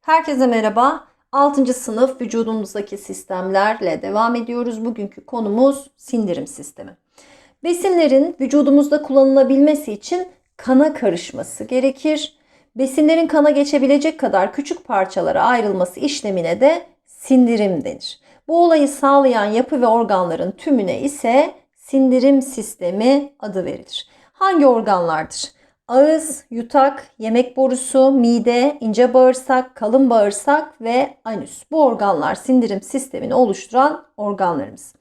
Herkese merhaba. 6. sınıf vücudumuzdaki sistemlerle devam ediyoruz. Bugünkü konumuz sindirim sistemi. Besinlerin vücudumuzda kullanılabilmesi için kana karışması gerekir. Besinlerin kana geçebilecek kadar küçük parçalara ayrılması işlemine de sindirim denir. Bu olayı sağlayan yapı ve organların tümüne ise sindirim sistemi adı verilir. Hangi organlardır? Ağız, yutak, yemek borusu, mide, ince bağırsak, kalın bağırsak ve anüs. Bu organlar sindirim sistemini oluşturan organlarımız.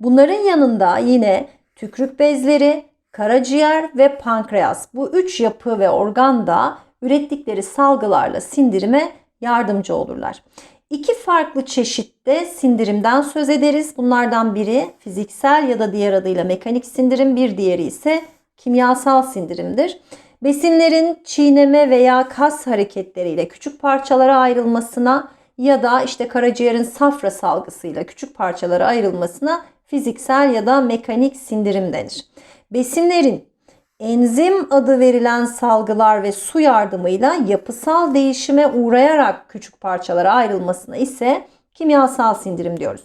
Bunların yanında yine tükrük bezleri, karaciğer ve pankreas. Bu üç yapı ve organ da ürettikleri salgılarla sindirime yardımcı olurlar. İki farklı çeşitte sindirimden söz ederiz. Bunlardan biri fiziksel ya da diğer adıyla mekanik sindirim, bir diğeri ise kimyasal sindirimdir. Besinlerin çiğneme veya kas hareketleriyle küçük parçalara ayrılmasına ya da işte karaciğerin safra salgısıyla küçük parçalara ayrılmasına fiziksel ya da mekanik sindirim denir. Besinlerin enzim adı verilen salgılar ve su yardımıyla yapısal değişime uğrayarak küçük parçalara ayrılmasına ise kimyasal sindirim diyoruz.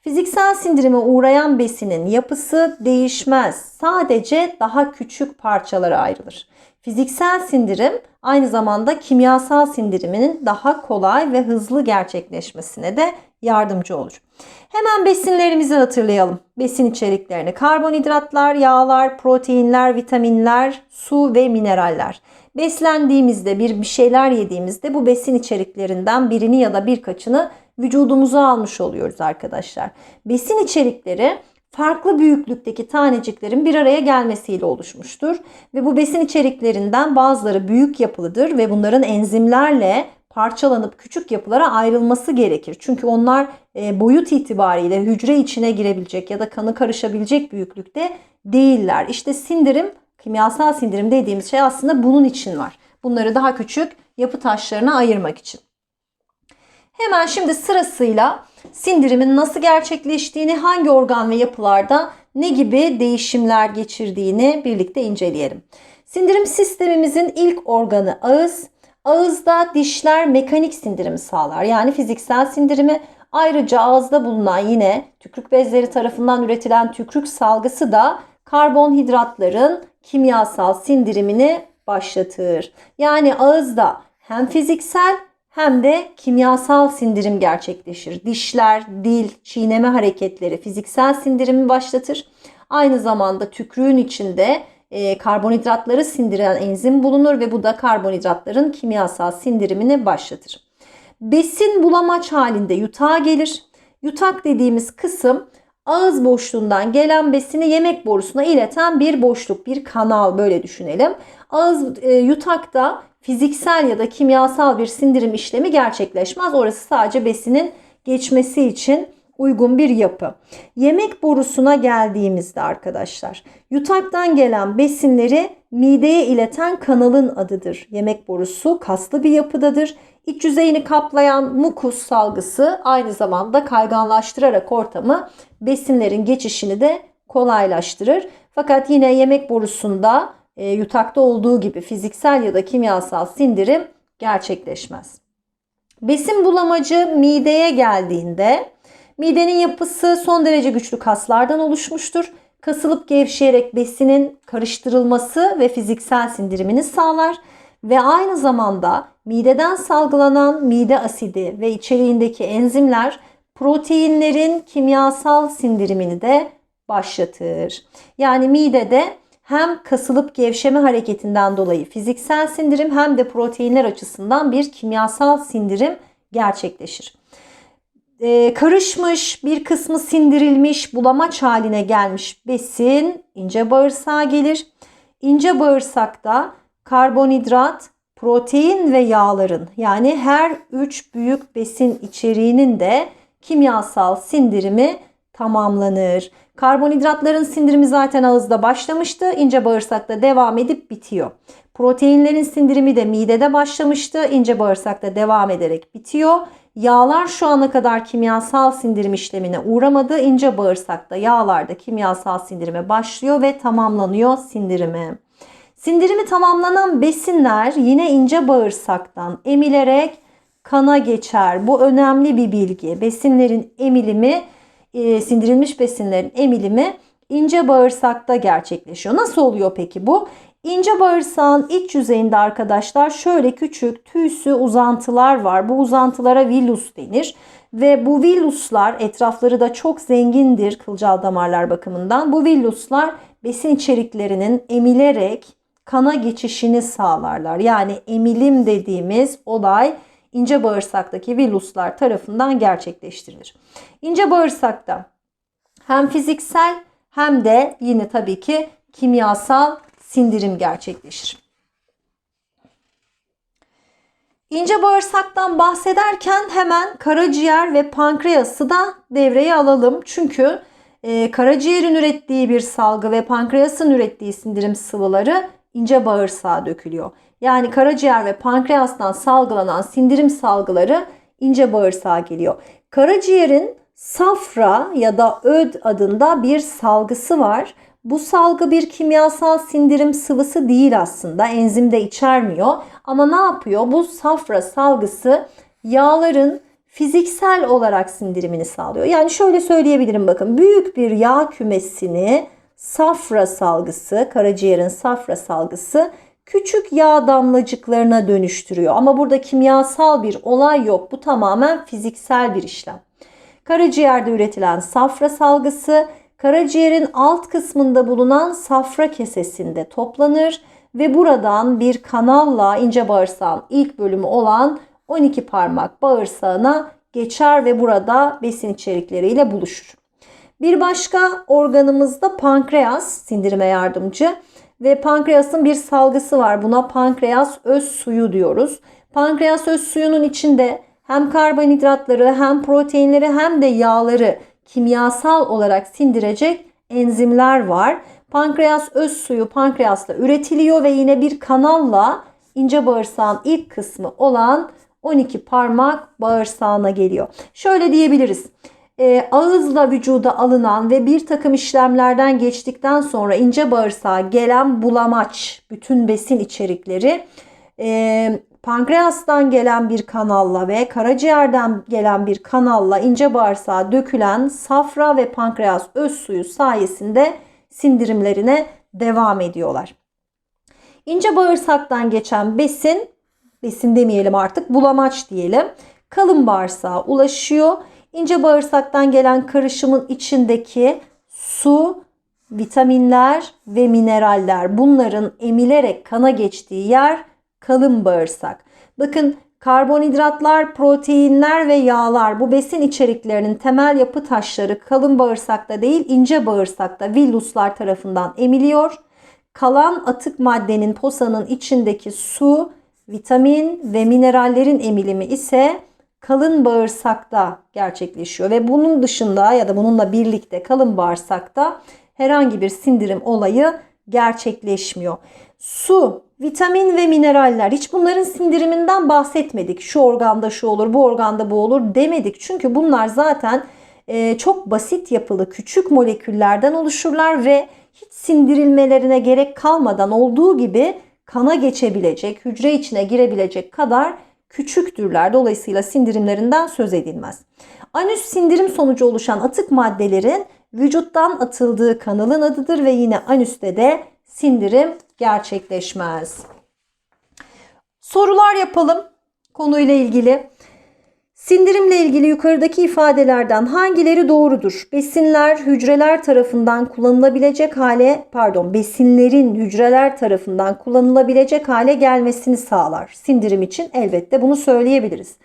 Fiziksel sindirime uğrayan besinin yapısı değişmez. Sadece daha küçük parçalara ayrılır. Fiziksel sindirim aynı zamanda kimyasal sindiriminin daha kolay ve hızlı gerçekleşmesine de yardımcı olur. Hemen besinlerimizi hatırlayalım. Besin içeriklerini karbonhidratlar, yağlar, proteinler, vitaminler, su ve mineraller. Beslendiğimizde bir bir şeyler yediğimizde bu besin içeriklerinden birini ya da birkaçını vücudumuza almış oluyoruz arkadaşlar. Besin içerikleri farklı büyüklükteki taneciklerin bir araya gelmesiyle oluşmuştur. Ve bu besin içeriklerinden bazıları büyük yapılıdır ve bunların enzimlerle parçalanıp küçük yapılara ayrılması gerekir. Çünkü onlar e, boyut itibariyle hücre içine girebilecek ya da kanı karışabilecek büyüklükte değiller. İşte sindirim, kimyasal sindirim dediğimiz şey aslında bunun için var. Bunları daha küçük yapı taşlarına ayırmak için. Hemen şimdi sırasıyla sindirimin nasıl gerçekleştiğini, hangi organ ve yapılarda ne gibi değişimler geçirdiğini birlikte inceleyelim. Sindirim sistemimizin ilk organı ağız. Ağızda dişler mekanik sindirimi sağlar. Yani fiziksel sindirimi. Ayrıca ağızda bulunan yine tükrük bezleri tarafından üretilen tükrük salgısı da karbonhidratların kimyasal sindirimini başlatır. Yani ağızda hem fiziksel hem de kimyasal sindirim gerçekleşir. Dişler, dil, çiğneme hareketleri fiziksel sindirimi başlatır. Aynı zamanda tükrüğün içinde e, karbonhidratları sindiren enzim bulunur ve bu da karbonhidratların kimyasal sindirimini başlatır. Besin bulamaç halinde yutağa gelir. Yutak dediğimiz kısım ağız boşluğundan gelen besini yemek borusuna ileten bir boşluk, bir kanal böyle düşünelim. Ağız e, yutakta fiziksel ya da kimyasal bir sindirim işlemi gerçekleşmez. Orası sadece besinin geçmesi için uygun bir yapı. Yemek borusuna geldiğimizde arkadaşlar yutaktan gelen besinleri mideye ileten kanalın adıdır. Yemek borusu kaslı bir yapıdadır. İç yüzeyini kaplayan mukus salgısı aynı zamanda kayganlaştırarak ortamı besinlerin geçişini de kolaylaştırır. Fakat yine yemek borusunda e, yutakta olduğu gibi fiziksel ya da kimyasal sindirim gerçekleşmez. Besin bulamacı mideye geldiğinde midenin yapısı son derece güçlü kaslardan oluşmuştur. Kasılıp gevşeyerek besinin karıştırılması ve fiziksel sindirimini sağlar ve aynı zamanda mideden salgılanan mide asidi ve içeriğindeki enzimler proteinlerin kimyasal sindirimini de başlatır. Yani midede hem kasılıp gevşeme hareketinden dolayı fiziksel sindirim hem de proteinler açısından bir kimyasal sindirim gerçekleşir. Ee, karışmış bir kısmı sindirilmiş bulamaç haline gelmiş besin ince bağırsağa gelir. İnce bağırsakta karbonhidrat, protein ve yağların yani her üç büyük besin içeriğinin de kimyasal sindirimi tamamlanır. Karbonhidratların sindirimi zaten ağızda başlamıştı. ince bağırsakta devam edip bitiyor. Proteinlerin sindirimi de midede başlamıştı. ince bağırsakta devam ederek bitiyor. Yağlar şu ana kadar kimyasal sindirim işlemine uğramadı. ince bağırsakta yağlarda kimyasal sindirime başlıyor ve tamamlanıyor sindirimi. Sindirimi tamamlanan besinler yine ince bağırsaktan emilerek kana geçer. Bu önemli bir bilgi. Besinlerin emilimi, e, sindirilmiş besinlerin emilimi ince bağırsakta gerçekleşiyor. Nasıl oluyor peki bu? İnce bağırsağın iç yüzeyinde arkadaşlar şöyle küçük tüysü uzantılar var. Bu uzantılara villus denir. Ve bu villuslar etrafları da çok zengindir kılcal damarlar bakımından. Bu villuslar besin içeriklerinin emilerek kana geçişini sağlarlar. Yani emilim dediğimiz olay ince bağırsaktaki villuslar tarafından gerçekleştirilir. İnce bağırsakta hem fiziksel hem de yine tabii ki kimyasal sindirim gerçekleşir. İnce bağırsaktan bahsederken hemen karaciğer ve pankreası da devreye alalım. Çünkü e, karaciğerin ürettiği bir salgı ve pankreasın ürettiği sindirim sıvıları ince bağırsağa dökülüyor. Yani karaciğer ve pankreastan salgılanan sindirim salgıları ince bağırsağa geliyor. Karaciğerin safra ya da öd adında bir salgısı var. Bu salgı bir kimyasal sindirim sıvısı değil aslında. Enzim de içermiyor. Ama ne yapıyor? Bu safra salgısı yağların fiziksel olarak sindirimini sağlıyor. Yani şöyle söyleyebilirim bakın. Büyük bir yağ kümesini safra salgısı, karaciğerin safra salgısı küçük yağ damlacıklarına dönüştürüyor. Ama burada kimyasal bir olay yok. Bu tamamen fiziksel bir işlem. Karaciğerde üretilen safra salgısı karaciğerin alt kısmında bulunan safra kesesinde toplanır ve buradan bir kanalla ince bağırsağın ilk bölümü olan 12 parmak bağırsağına geçer ve burada besin içerikleriyle buluşur. Bir başka organımız da pankreas, sindirime yardımcı ve pankreasın bir salgısı var. Buna pankreas öz suyu diyoruz. Pankreas öz suyunun içinde hem karbonhidratları hem proteinleri hem de yağları kimyasal olarak sindirecek enzimler var. Pankreas öz suyu pankreasla üretiliyor ve yine bir kanalla ince bağırsağın ilk kısmı olan 12 parmak bağırsağına geliyor. Şöyle diyebiliriz. E, ağızla vücuda alınan ve bir takım işlemlerden geçtikten sonra ince bağırsağa gelen bulamaç, bütün besin içerikleri e, pankreastan gelen bir kanalla ve karaciğerden gelen bir kanalla ince bağırsağa dökülen safra ve pankreas öz suyu sayesinde sindirimlerine devam ediyorlar. İnce bağırsaktan geçen besin, besin demeyelim artık bulamaç diyelim, kalın bağırsağa ulaşıyor. İnce bağırsaktan gelen karışımın içindeki su, vitaminler ve mineraller bunların emilerek kana geçtiği yer kalın bağırsak. Bakın karbonhidratlar, proteinler ve yağlar bu besin içeriklerinin temel yapı taşları kalın bağırsakta değil ince bağırsakta villuslar tarafından emiliyor. Kalan atık maddenin posanın içindeki su, vitamin ve minerallerin emilimi ise kalın bağırsakta gerçekleşiyor ve bunun dışında ya da bununla birlikte kalın bağırsakta herhangi bir sindirim olayı gerçekleşmiyor. Su, vitamin ve mineraller hiç bunların sindiriminden bahsetmedik. Şu organda şu olur, bu organda bu olur demedik. Çünkü bunlar zaten e, çok basit yapılı küçük moleküllerden oluşurlar ve hiç sindirilmelerine gerek kalmadan olduğu gibi kana geçebilecek, hücre içine girebilecek kadar küçüktürler. Dolayısıyla sindirimlerinden söz edilmez. Anüs sindirim sonucu oluşan atık maddelerin vücuttan atıldığı kanalın adıdır ve yine anüste de sindirim gerçekleşmez. Sorular yapalım konuyla ilgili. Sindirimle ilgili yukarıdaki ifadelerden hangileri doğrudur? Besinler hücreler tarafından kullanılabilecek hale, pardon, besinlerin hücreler tarafından kullanılabilecek hale gelmesini sağlar. Sindirim için elbette bunu söyleyebiliriz.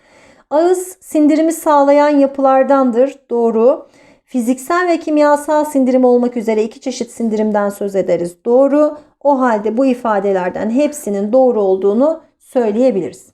Ağız sindirimi sağlayan yapılardandır. Doğru. Fiziksel ve kimyasal sindirim olmak üzere iki çeşit sindirimden söz ederiz. Doğru. O halde bu ifadelerden hepsinin doğru olduğunu söyleyebiliriz.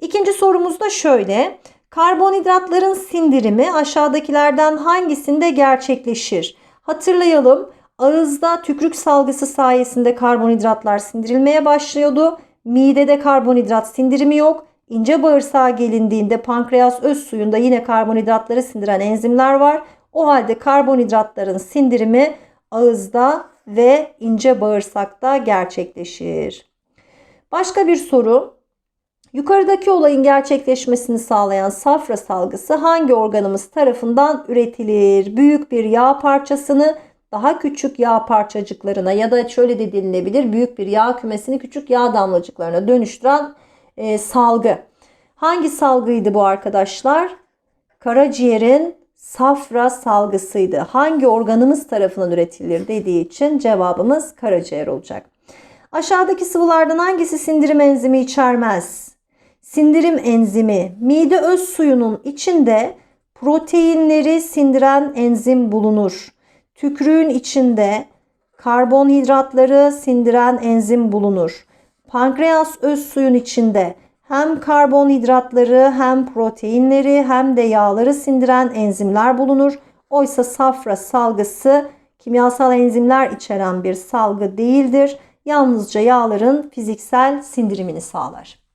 İkinci sorumuz da şöyle. Karbonhidratların sindirimi aşağıdakilerden hangisinde gerçekleşir? Hatırlayalım. Ağızda tükrük salgısı sayesinde karbonhidratlar sindirilmeye başlıyordu. Midede karbonhidrat sindirimi yok. İnce bağırsağa gelindiğinde pankreas öz suyunda yine karbonhidratları sindiren enzimler var. O halde karbonhidratların sindirimi ağızda ve ince bağırsakta gerçekleşir. Başka bir soru. Yukarıdaki olayın gerçekleşmesini sağlayan safra salgısı hangi organımız tarafından üretilir? Büyük bir yağ parçasını daha küçük yağ parçacıklarına ya da şöyle de denilebilir büyük bir yağ kümesini küçük yağ damlacıklarına dönüştüren e, salgı. Hangi salgıydı bu arkadaşlar? Karaciğerin safra salgısıydı. Hangi organımız tarafından üretilir dediği için cevabımız karaciğer olacak. Aşağıdaki sıvılardan hangisi sindirim enzimi içermez? Sindirim enzimi mide öz suyunun içinde proteinleri sindiren enzim bulunur. Tükrüğün içinde karbonhidratları sindiren enzim bulunur. Pankreas öz suyun içinde hem karbonhidratları hem proteinleri hem de yağları sindiren enzimler bulunur. Oysa safra salgısı kimyasal enzimler içeren bir salgı değildir. Yalnızca yağların fiziksel sindirimini sağlar.